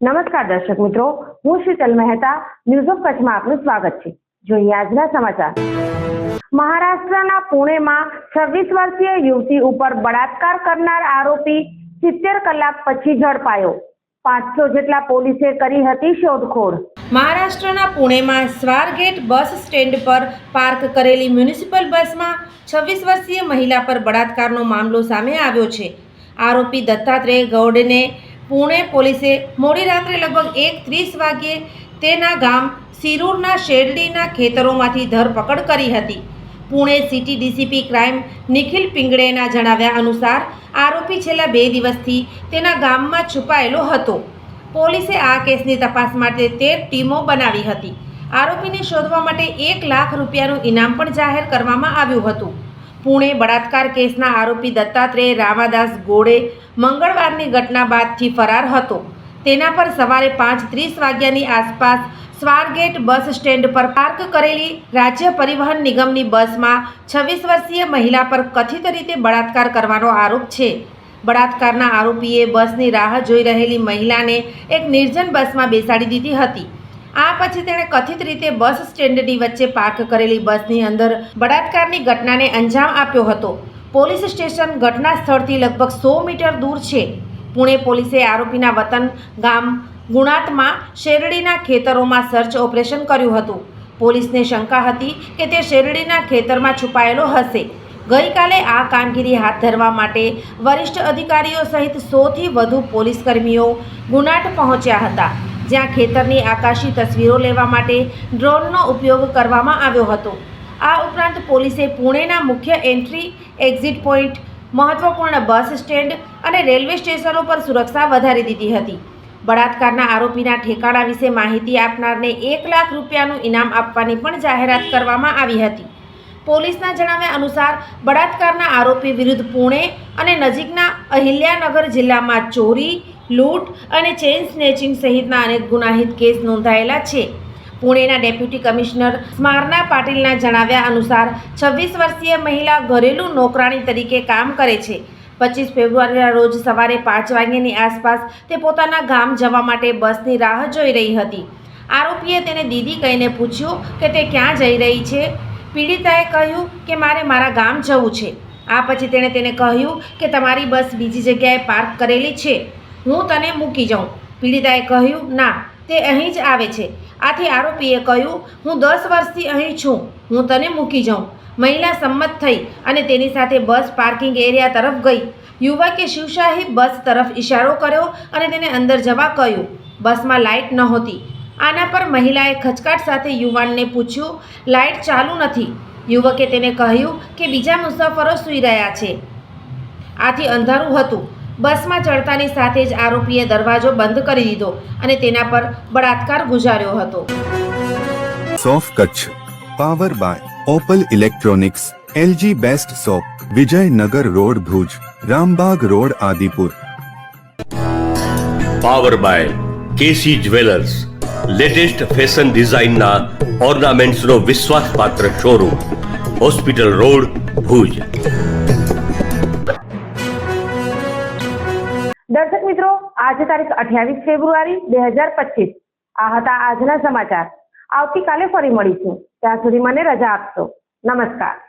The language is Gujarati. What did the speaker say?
નમસ્કાર દર્શક મિત્રો, હું શીતલ મહેતા, ન્યૂઝ ઓફ કચ્છમાં આપનું સ્વાગત છે. જોઈએ આજના સમાચાર. મહારાષ્ટ્રના પુણેમાં છવ્વીસ વર્ષીય યુવતી ઉપર બળાત્કાર કરનાર આરોપી સિત્તેર કલાક પછી ઝડપાયો. પાંચસો જેટલા પોલીસે કરી હતી શોધખોળ. મહારાષ્ટ્રના પુણેમાં સ્વારગેટ બસ સ્ટેન્ડ પર પાર્ક કરેલી મ્યુનિસિપલ બસમાં છવ્વીસ વર્ષીય મહિલા પર બળાત્કારનો મામલો સામે આવ્યો છે. આરોપી દત્તાત્રેય ગૌડને પુણે પોલીસે મોડી રાત્રે લગભગ એક ત્રીસ વાગ્યે તેના ગામ સિરૂરના શેરડીના ખેતરોમાંથી ધરપકડ કરી હતી. Pune city DCP crime Nikhil પિંગળેના જણાવ્યા અનુસાર, આરોપી છેલ્લા બે દિવસથી તેના ગામમાં છુપાયેલો હતો. પોલીસે આ કેસની તપાસ માટે તેર ટીમો બનાવી હતી. આરોપીને શોધવા માટે એક લાખ રૂપિયાનું ઇનામ પણ જાહેર કરવામાં આવ્યું હતું. પુણે બળાત્કાર કેસના આરોપી દત્તાત્રેય રામાદાસ ગોળે મંગળવારની ઘટના બાદથી ફરાર હતો. તેના પર સવારે પાંચ ત્રીસ વાગ્યાની આસપાસ સ્વારગેટ બસ સ્ટેન્ડ પર પાર્ક કરેલી રાજ્ય પરિવહન નિગમની બસમાં છવ્વીસ વર્ષીય મહિલા પર કથિત રીતે બળાત્કાર કરવાનો આરોપ છે. બળાત્કારના આરોપીએ બસની રાહ જોઈ રહેલી મહિલાને એક નિર્જન બસમાં બેસાડી દીધી હતી. પછી તેણે કથિત રીતે બસ સ્ટેન્ડની વચ્ચે પાર્ક કરેલી બસની અંદર બળાત્કારની ઘટનાને અંજામ આપ્યો હતો. પોલીસ સ્ટેશન ઘટના સ્થળથી લગભગ સો મીટર દૂર છે. પુણે પોલીસે આરોપીના વતન ગામ ગુણાતમાં શેરડીના ખેતરોમાં સર્ચ ઓપરેશન કર્યું હતું. પોલીસને શંકા હતી કે તે શેરડીના ખેતરમાં છુપાયેલો હશે. ગઈકાલે આ કામગીરી હાથ ધરવા માટે વરિષ્ઠ અધિકારીઓ સહિત સોથી વધુ પોલીસ કર્મીઓ ગુનાટ પહોંચ્યા હતા. જ્યાં ખેતરની આકાશી તસવીરો લેવા માટે ડ્રોનનો ઉપયોગ કરવામાં આવ્યો હતો. આ ઉપરાંત પોલીસે પુણેના મુખ્ય એન્ટ્રી, એક્ઝિટ પોઈન્ટ, મહત્વપૂર્ણ બસ સ્ટેન્ડ અને રેલવે સ્ટેશનો પર સુરક્ષા વધારી દીધી હતી. બળાત્કારના આરોપીના ઠેકાણા વિશે માહિતી આપનારને એક લાખ રૂપિયાનું ઇનામ આપવાની પણ જાહેરાત કરવામાં આવી હતી. પોલીસના જણાવ્યા અનુસાર, બળાત્કારના આરોપી વિરુદ્ધ પુણે અને નજીકના અહિલ્યાનગર જિલ્લામાં ચોરી લૂંટ અને ચેઇન સ્નેચિંગ સહિતના અનેક ગુનાહિત કેસ નોંધાયેલા છે. પુણેના ડેપ્યુટી કમિશનર સ્મારના પાટીલના જણાવ્યા અનુસાર છવ્વીસ વર્ષીય મહિલા ઘરેલું નોકરાણી તરીકે કામ કરે છે. પચીસ ફેબ્રુઆરીના રોજ સવારે પાંચ વાગ્યાની આસપાસ તે પોતાના ગામ જવા માટે બસની રાહ જોઈ રહી હતી. આરોપીએ તેને દીદી કહીને પૂછ્યું કે તે ક્યાં જઈ રહી છે? પીડિતાએ કહ્યું કે મારે મારા ગામ જવું છે. આ પછી તેણે તેને કહ્યું કે તમારી બસ બીજી જગ્યાએ પાર્ક કરેલી છે. હું તને મૂકી જાઉં. પીડિતાએ કહ્યું, ના, તે અહીં જ આવે છે. આથી આરોપીએ કહ્યું, હું દસ વર્ષથી અહીં છું, હું તને મૂકી જાઉં. મહિલા સંમત થઈ અને તેની સાથે બસ પાર્કિંગ એરિયા તરફ ગઈ. યુવકે શિવશાહી બસ તરફ ઇશારો કર્યો અને તેને અંદર જવા કહ્યું. બસમાં લાઇટ નહોતી. આના પર મહિલાએ ખચકાટ સાથે યુવાનને પૂછ્યું લાઇટ ચાલુ નથી. યુવકે તેને કહ્યું કે બીજા મુસાફરો સૂઈ રહ્યા છે. આથી અંધારું હતું. બસમાં ચડતાની સાથે જ આરોપીએ દરવાજો બંધ કરી દીધો અને તેના પર બળાત્કાર ગુજાર્યો હતો. સોફ Kutch. Power by Opal electronics LG best shop Vijaynagar road Bhuj Rambag road Adipur. Power by KC jewellers latest fashion ડિઝાઇનના ઓર્નામેન્ટ્સનો વિશ્વાસપાત્ર શોરૂમ હોસ્પિટલ રોડ ભુજ. આજે તારીખ અઠ્યાવીસ ફેબ્રુઆરી બે હજાર પચીસ. આ હતા આજના સમાચાર. આવતીકાલે ફરી મળીશું. ત્યાં સુધી મને રજા આપશો. નમસ્કાર.